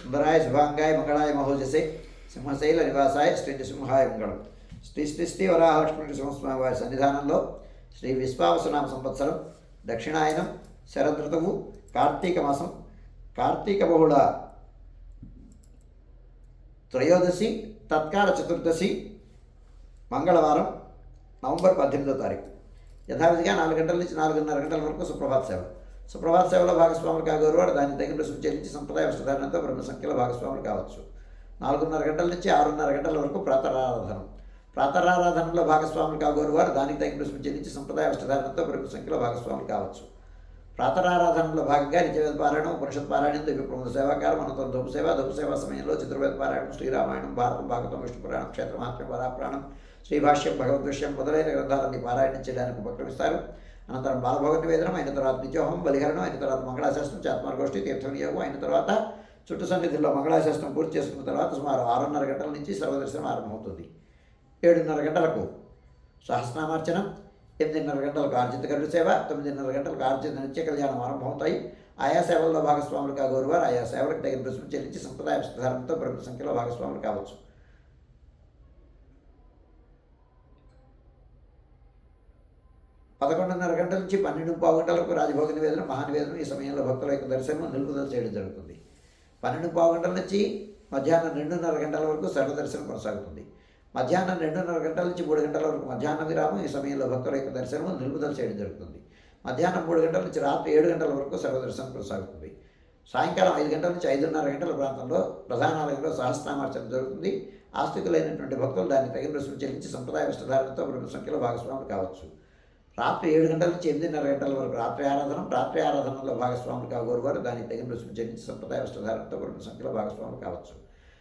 సుందరాయ శుభాంగాయ మంగళాయ మహోజసే సింహశైల నివాసాయ శ్రీ నృసింహాయ మంగళం. శ్రీ శ్రీ శ్రీ వరాహలక్ష్మీ నృసింహస్వామి వారి సన్నిధానంలో శ్రీ విశ్వావసనామ సంవత్సరం దక్షిణాయనం శరదృతువు కార్తీక మాసం కార్తీక బహుళ త్రయోదశి తత్కాల చతుర్దశి మంగళవారం నవంబర్ పద్దెనిమిదో తారీఖు. యథావిధిగా నాలుగు గంటల నుంచి నాలుగున్నర గంటల వరకు సుప్రభాత్ సేవ. సుప్రభాత సేవలో భాగస్వాములు కాగోరువాడు దాన్ని తగిన రుసుము చెల్లించి సంప్రదాయ వస్త్రధారణతో బ్రహ్మ సంఖ్యలో భాగస్వాములు కావచ్చు. నాలుగున్నర గంటల నుంచి ఆరున్నర గంటల వరకు ప్రాతరారాధనం. ప్రాతరారాధనలో భాగస్వాములు కాగోరువారు దానికి తగిన రుసుము చెల్లించి సంప్రదాయ వస్త్రధారణతో బ్రహ్మ సంఖ్యలో భాగస్వాములు కావచ్చు. ప్రాతరారాధనలో భాగంగా నిత్యవేద పారాయణం ఉపనిషత్ పారాయణం దివ్య ప్రముఖ సేవాకారం అనంతరం ధూప సేవ ధూప సేవ సమయంలో చతుర్వేద పారాయణం శ్రీరామాయణం భారతం భాగవతం విష్ణు పురాణం క్షేత్రమాత్మ్యం వరాపురాణం శ్రీభాష్యం భగవద్విషయం మొదలైన గ్రంథాలన్నీ పారాయణం చేయడానికి ఉపక్రమిస్తారు. అనంతరం బాలభోగ నివేదనం అయిన తర్వాత నిత్యోహం బలిహరణం అయిన తర్వాత మంగళాశాస్త్రం చాత్మార్గోష్ఠి తీర్థ వినియోగం అయిన తర్వాత చుట్టు సన్నిధిలో మంగళాశాస్త్రం పూర్తి చేసుకున్న తర్వాత సుమారు ఆరున్నర గంటల నుంచి సర్వదర్శనం ఆరంభమవుతుంది. ఏడున్నర గంటలకు సహస్రామార్చనం ఎనిమిదిన్నర గంటలకు ఆర్జిత గరుడు సేవ తొమ్మిదిన్నర గంటలకు ఆర్జిత నిత్య కళ్యాణం ఆరంభమవుతాయి. ఆయా సేవల్లో భాగస్వాములు కాగోరువారు ఆయా సేవలకు తగిన రుసుము చెల్లించి సంప్రదాయ ధారణతో ప్రముఖ సంఖ్యలో భాగస్వాములు కావచ్చు. పదకొండున్నర గంటల నుంచి పన్నెండు పావు గంటలకు రాజభోగ నివేదన మహానివేదన ఈ సమయంలో భక్తుల యొక్క దర్శనం నిలుపుదల చేయడం జరుగుతుంది. పన్నెండు పావు గంటల నుంచి మధ్యాహ్నం రెండున్నర గంటల వరకు సర్వదర్శనం కొనసాగుతుంది. మధ్యాహ్నం రెండున్నర గంటల నుంచి మూడు గంటల వరకు మధ్యాహ్న విరామం ఈ సమయంలో భక్తుల యొక్క దర్శనం నిలుపుదల చేయడం జరుగుతుంది మధ్యాహ్నం మూడు గంటల నుంచి రాత్రి ఏడు గంటల వరకు సర్వదర్శనం కొనసాగుతుంది. సాయంకాలం ఐదు గంటల నుంచి ఐదున్నర గంటల ప్రాంతంలో ప్రధానాలయంలో సహస్రామార్చన జరుగుతుంది. ఆస్తికులైనటువంటి భక్తులు దాన్ని తగిన రుసుము చెల్లించి సంప్రదాయ వస్త్రధారణతో బ్రహ్మ సంఖ్యలో భాగస్వాములు కావచ్చు. రాత్రి ఏడు గంటల నుంచి ఎనిమిదిన్నర గంటల వరకు రాత్రి ఆరాధన రాత్రి ఆరాధనలో భాగస్వాములు కాగోరువారు దానికి తగిన రుసుము చెల్లించి సంప్రదాయ వస్త్రధారణతో బ్రహ్మ సంఖ్యలో భాగస్వాములు కావచ్చు.